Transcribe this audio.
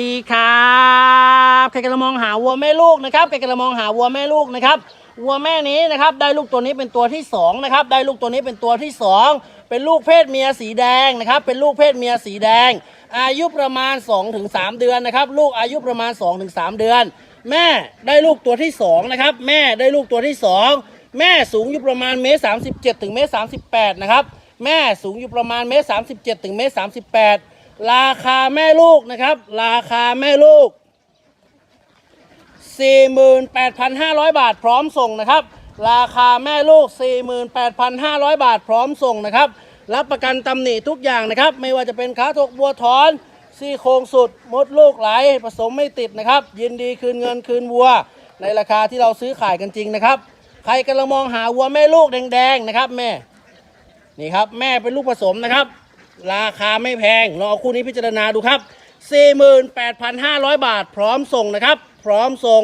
ดีครับใครกำลังมองหาวัวแม่ลูกนะครับใครกำลังมองหาวัวแม่ลูกนะครับวัวแม่นี้นะครับได้ลูกตัวนี้เป็นตัวที่สองนะครับได้ลูกตัวนี้เป็นตัวที่สองเป็นลูกเพศเมียสีแดงนะครับเป็นลูกเพศเมียสีแดง อายุประมาณ 2-3 เดือนนะครับลูกอายุประมาณ 2-3 เดือน แม่ได้ลูกตัวที่สองนะครับแม่ได้ลูกตัวที่สองแม่สูงอยู่ประมาณเมตรสามสิบเจ็ดถึงเมตรสามสิบแปดนะครับแม่สูงอยู่ประมาณเมตรสามสิบเจ็ดถึงเมตรสามสิบแปด ราคาแม่ลูกนะครับ ราคาแม่ลูก 48,500 บาทพร้อมส่งนะครับ ราคาแม่ลูก 48,500 บาทพร้อมส่งนะครับ รับประกันตำหนิทุกอย่างนะครับ ไม่ว่าจะเป็นขาถกบัวถอนซี่โครงสุดมดลูกไหลผสมไม่ติดนะครับ ยินดีคืนเงินคืนวัว ในราคาที่เราซื้อขายกันจริงนะครับ ใครกำลังมองหาวัวแม่ลูกแดงๆนะครับ แม่ นี่ครับ แม่เป็นลูกผสมนะครับ ราคาไม่แพงลองเอาคู่นี้พิจารณาดูครับ 48,500 บาท พร้อมส่งนะครับ พร้อมส่ง